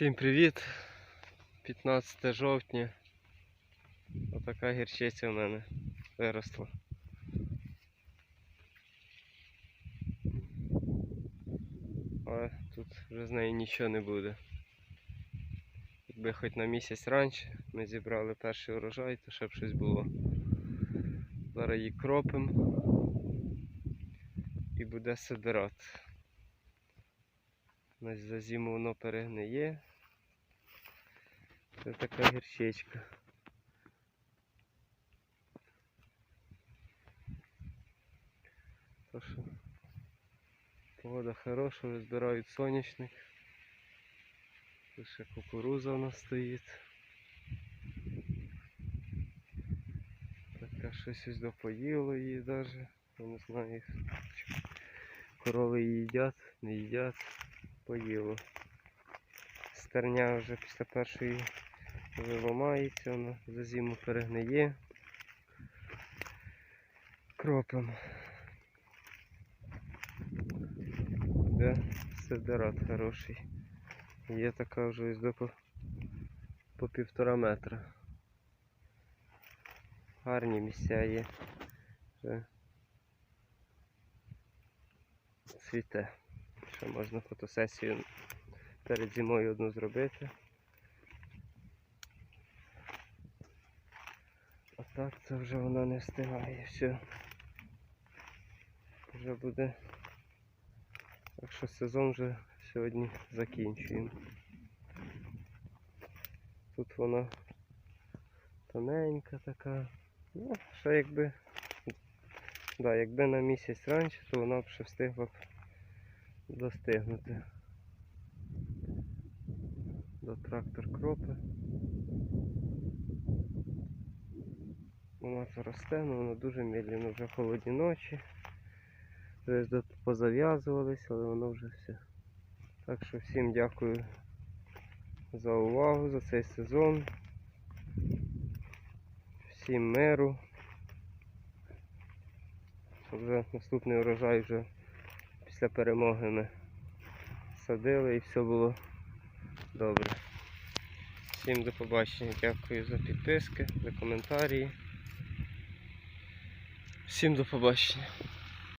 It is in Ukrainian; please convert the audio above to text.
Всім привіт! 15 жовтня. Отака гірчиця в мене виросла. Але тут вже з неї нічого не буде. Якби хоч на місяць раніше ми зібрали перший урожай, то ще б щось було. Зараз її кропимо і буде сидират. Ось за зиму воно перегниє. Це така гірчичка. То що погода хороша, вже збирають соняшник. Тут ще кукуруза у нас стоїть. Така щось ось допоїло її даже. Я не знаю. чи Корови її їдять, не їдять, поїло. Стерня вже після першої виламається, вона за зиму перегниє. Кропом. Де сидерат хороший. Є така вже ось до по, по півтора метра. Гарні місця є. Вже цвіте. Ще можна фотосесію перед зимою одну зробити. А так це вже вона не встигає, все. Вже буде. Так що сезон вже сьогодні закінчуємо. Тут вона тоненька така. Ну, ще якби. Да, якби на місяць раніше, то вона б ще встигла б достигнути. До трактор кропи. Вона це росте, але вона дуже медленно, вже холодні ночі. Десь тут позав'язувались, але воно вже все. Так що всім дякую за увагу, за цей сезон. Всім миру. Щоб Вже наступний урожай вже після перемоги ми садили і все було добре. Всім до побачення. Дякую за підписки, за коментарі. Всім до побачення.